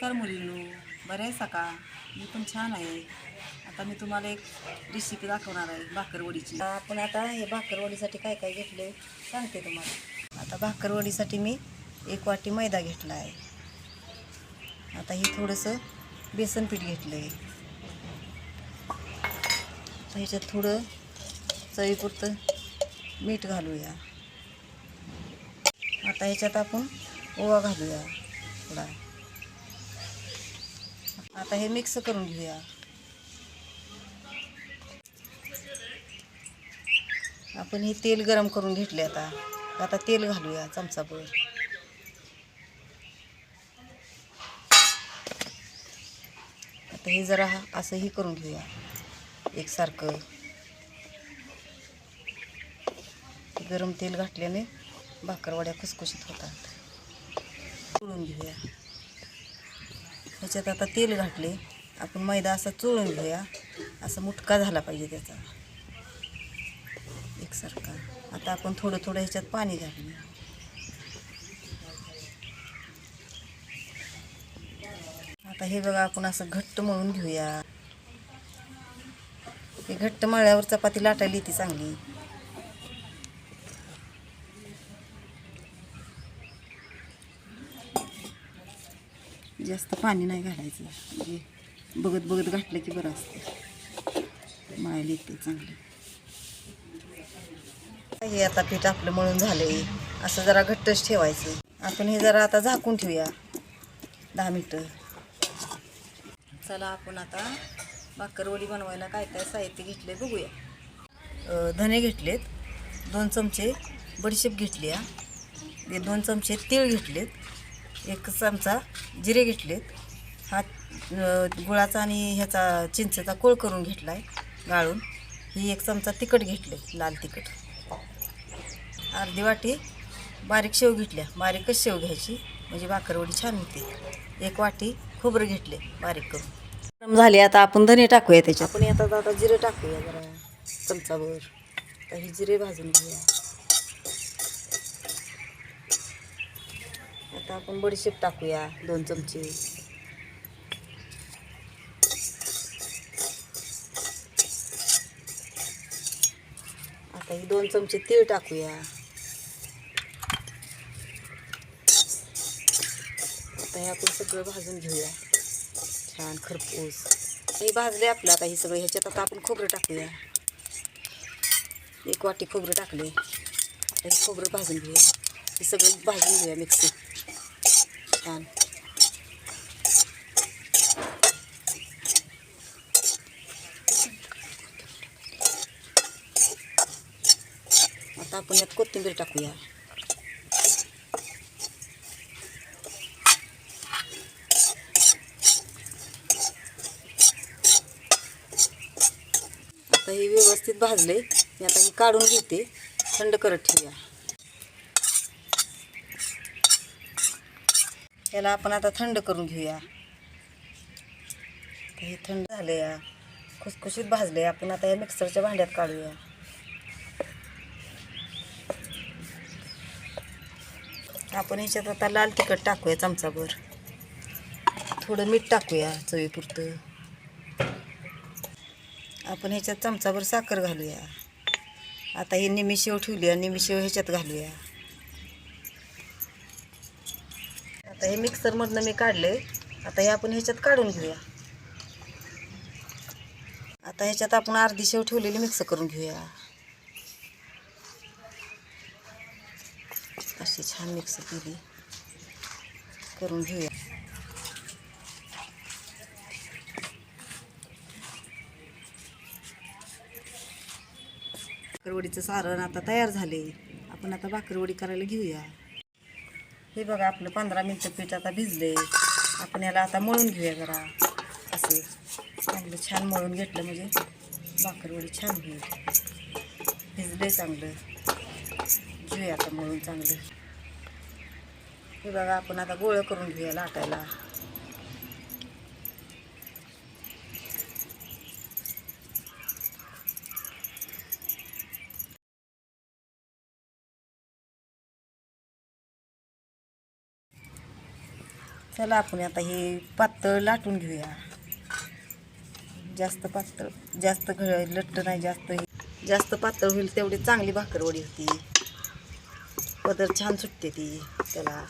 नमस्कार मुलींनो बरे आहे सका मी पण छान आहे. आता मी तुम्हाला एक रेसिपी दाखवणार आहे भाकरवडीची. आपण आता हे भाकरवडीसाठी काय काय घेतलं सांगते तुम्हाला. आता भाकरवडीसाठी मी एक वाटी मैदा घेतला आहे. आता हे थोडंसं बेसन पीठ घेतलं आहे आता ह्याच्यात थोडं चवीपुरतं मीठ घालूया. आता ह्याच्यात आपण ओवा घालूया थोडा. आता हे मिक्स करून घेऊया. आपण हे तेल गरम करून घेतले आता. आता तेल घालूया चमचाभर. आता हे जरा असं हे करून घेऊया. एकसारखं. गरम तेल घातल्याने भाकरवड्या खुसखुशीत होतात. उडून घेऊया. ह्याच्यात आता तेल घातले. आपण मैदा असा चोळून घेऊया. असा मुटका झाला पाहिजे त्याचा. एकसारखा. आता आपण थोडं थोडं ह्याच्यात पाणी घालूया. आता हे बघा आपण असं घट्ट मळून घेऊया. हे घट्ट मळल्यावर चपाती लाटायला येते चांगली. जास्त पाणी नाही घालायचं. म्हणजे बघत बघत घातलं की बरं असतं. मळायला येते चांगलं. हे आता पीठ आपलं मळून झालंय. असं जरा घट्टच ठेवायचं. आपण हे जरा आता झाकून ठेवूया. दहा मिनटं. चला आपण आता भाकरवडी बनवायला काय काय साहित्य घेतले बघूया. धने घेतलेत. दोन चमचे बडीशेप घेतली हे दोन चमचे तीळ घेतलेत. एक चमचा जिरे घेतलेत. हा गुळाचा आणि ह्याचा चिंचेचा कोळ करून घेतला आहे गाळून. ही एक चमचा तिखट घेतले लाल तिखट. अर्धी वाटी बारीक शेव घेतल्या. बारीकच शेव घ्यायची म्हणजे भाकरवडी छान होते. एक वाटी खोबरं घेतले बारीक करून. गरम झाले आता आपण धने टाकूया त्याच्यात. आपण आता आता जिरे टाकूया जरा चमचाभर. तर हे जिरे भाजून घेऊया. आता आपण बडीशेप टाकूया दोन चमचे. आता ही दोन चमचे तीळ टाकूया. आता हे आपण सगळं भाजून घेऊया. छान खरपूस. हे भाजले आपलं आता हे सगळं ह्याच्यात आता आपण खोबरं टाकूया. एक वाटी खोबरं टाकले आता हे खोबरं भाजून घेऊया. हे सगळं भाजून घेऊया मिक्सर छान आता आपण यात कोथिंबीर टाकूया. आता हे व्यवस्थित भाजले. मी आता हे काढून घेते. थंड करत ठेवूया. याला आपण आता थंड करून घेऊया. आता हे थंड झाले या खुसखुशीत भाजले आपण आता या मिक्सरच्या भांड्यात काढूया. आपण ह्याच्यात आता लाल तिखट टाकूया चमचाभर. थोडं मीठ टाकूया चवीपुरतं. आपण ह्याच्यात चमचाभर साखर घालूया. आता हे निमी शेव ठेवली निमी शेव ह्याच्यात घालूया. आता हे मिक्सरमधनं मी काढले. आता हे आपण ह्याच्यात काढून घेऊया. आता ह्याच्यात आपण अर्धी शेव ठेवलेली मिक्स करून घेऊया. अशी छान मिक्स केली. करून घेऊया. भाकरवडीचं सारण आता तयार झाले. आपण आता भाकरवडी करायला घेऊया. हे बघा आपलं पंधरा मिनटं पीठ आता भिजले आपण याला आता मळून घेऊया जरा. असं चांगलं छान मळून घेतलं म्हणजे भाकरवडी छान होईल. भिजले चांगलं. घेऊया आता मळून चांगलं. हे बघा आपण आता गोळं करून घेऊया लाटायला. चला आपण आता हे पातळ लाटून घेऊया. जास्त पातळ जास्त घ लट्ट नाही जास्त जास्त पातळ होईल तेवढी चांगली भाकरवडी होती. पदर छान सुटते ती त्याला.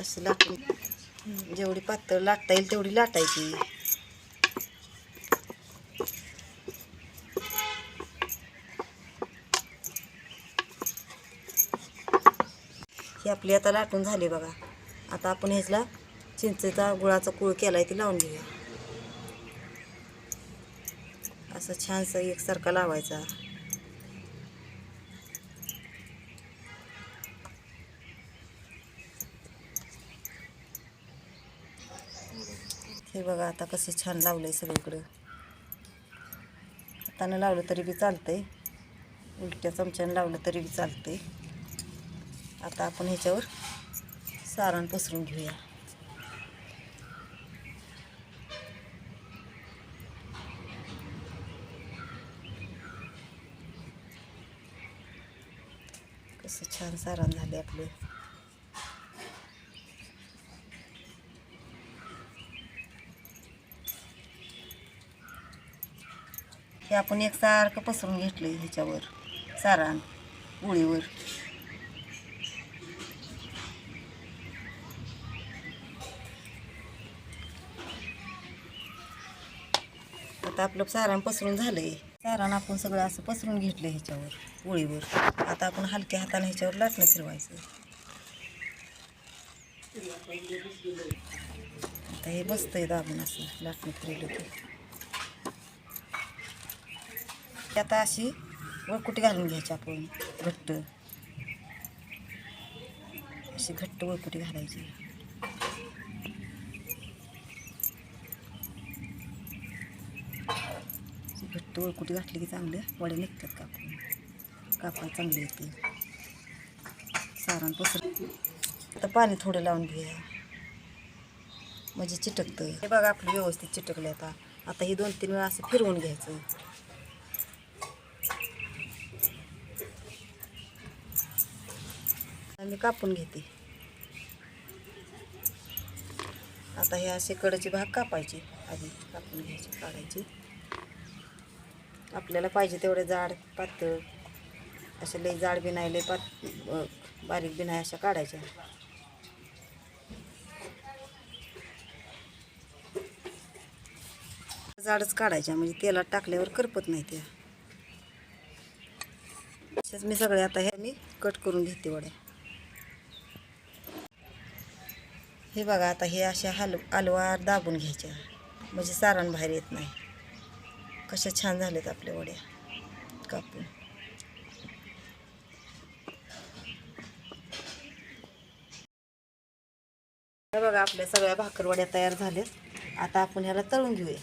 असं लाटून जेवढी पातळ लाटता येईल तेवढी लाटायची. ही आपली आता लाटून झाली बघा. आता आपण ह्याला चिंचेचा गुळाचा कूळ आहे ती लावून घेऊया. असं छानसं एकसारखा लावायचा. हे बघा आता कसं छान लावलंय सगळीकडं. हातानं लावलं तरी बी चालतंय. उलट्या चमच्यानं लावलं तरी बी चालतंय. आता आपण ह्याच्यावर सारण पसरून घेऊया. कसं छान सारण झाले आपले. हे आपण एकसारखं पसरून घेतलं ह्याच्यावर सारण पोळीवर आता आपलं सारण पसरून झालंय. सारण आपण सगळं असं पसरून घेतलं ह्याच्यावर ओळीवर. आता आपण हलक्या हाताने ह्याच्यावर लाटणं फिरवायचं. आता हे बसतंय दाबून असं लाटणं फिरलं की. ते आता अशी वळकुटी घालून घ्यायची आपण घट्ट. अशी घट्ट वळकुटी घालायची. अशी घट्ट घातली की चांगले. वडे निघतात कापून. कापाय चांगले येते. सारण पसर आता पाणी थोडं लावून घेऊया. म्हणजे चिटकतं हे बघा आपलं व्यवस्थित चिटकलं आता. आता हे दोन तीन वेळा असं फिरवून घ्यायचं. मी कापून घेते. आता हे असे कडचे भाग कापायचे. आधी कापून घ्यायचे काढायचे. आपल्याला पाहिजे तेवढे जाड पातळ. असे लई जाड बी नाही लई पात बारीक बी नाही अशा काढायच्या. जाडच काढायच्या म्हणजे तेलात टाकल्यावर करपत नाही त्या. अशाच मी सगळे आता हे मी कट करून घेते वड्या हे बघा आता हे अशा हल हलवार दाबून घ्यायच्या म्हणजे सारण बाहेर येत नाही. कशा छान झाल्यात आपल्या वड्या कापून. बघा आपल्या सगळ्या भाकरवड्या तयार झाल्यात. आता आपण ह्याला तळून घेऊया.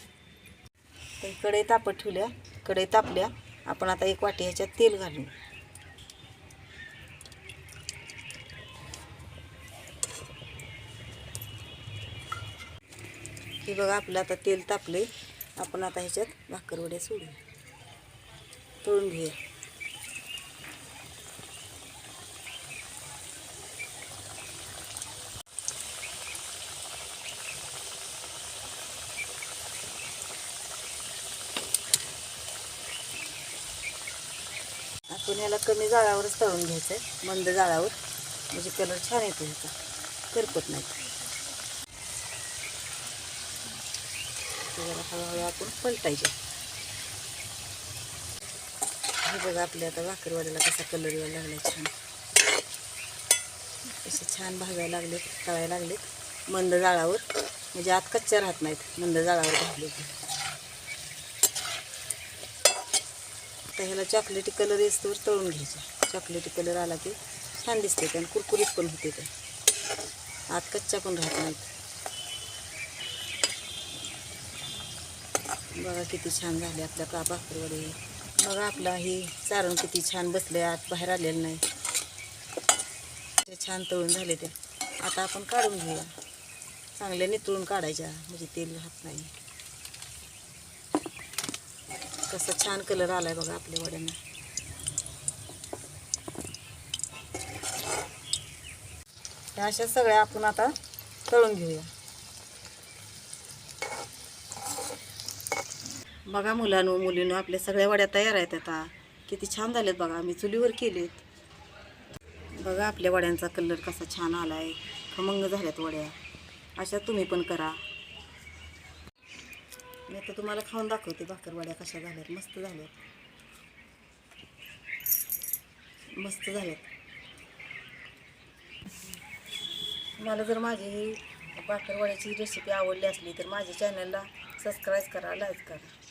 तर कढई तापत ठेवल्या कढई तापल्या. आपण आता एक वाटी ह्याच्यात तेल घालू की बघा आपलं आता तेल तापले आपण आता ह्याच्यात भाकरवड्या सोडूया तळून घेऊया. आपण ह्याला कमी जाळावरच तळून घ्यायचं आहे मंद जाळावर म्हणजे कलर छान येतो ह्याचा. करपत नाही ते जरा हळूहळू आपण पलटायचे. हे बघा आपल्या आता भाकरवाड्याला कसा कलर यायला लागला छान. असे छान भाजायला लागलेत तळायला लागलेत. मंद जाळावर म्हणजे आत कच्च्या राहत नाहीत मंद जाळावर भाजले आता ह्याला चॉकलेटी कलर येस्तोवर तळून घ्यायचा. चॉकलेटी कलर आला की छान दिसते आणि कुरकुरीत पण होते ते. आत कच्च्या पण राहत नाहीत. बघा किती छान झाले आपल्या का भाकरवडे बघा आपला हे चारण किती छान बसले आत बाहेर आलेलं नाही. ते छान तळून झाले ते. आता आपण काढून घेऊया. चांगल्या नितळून काढायच्या म्हणजे तेल राहत नाही. कसं छान कलर आलाय बघा आपल्या वड्यांना. ह्या अशा सगळ्या आपण आता तळून घेऊया. बघा मुलांनो मुलीनं आपल्या सगळ्या वड्या तयार आहेत आता. किती छान झालेत बघा मी चुलीवर केलेत. बघा आपल्या वड्यांचा कलर कसा छान आला आहे खमंग झाल्यात वड्या. अशा तुम्ही पण करा. मी आता तुम्हाला खाऊन दाखवते भाकर वड्या कशा झाल्यात. मस्त झाल्यात. मस्त झाल्यात. मला जर माझी ही भाकरवड्याची रेसिपी आवडली असली तर माझ्या चॅनलला सबस्क्राईब करा लाईक करा.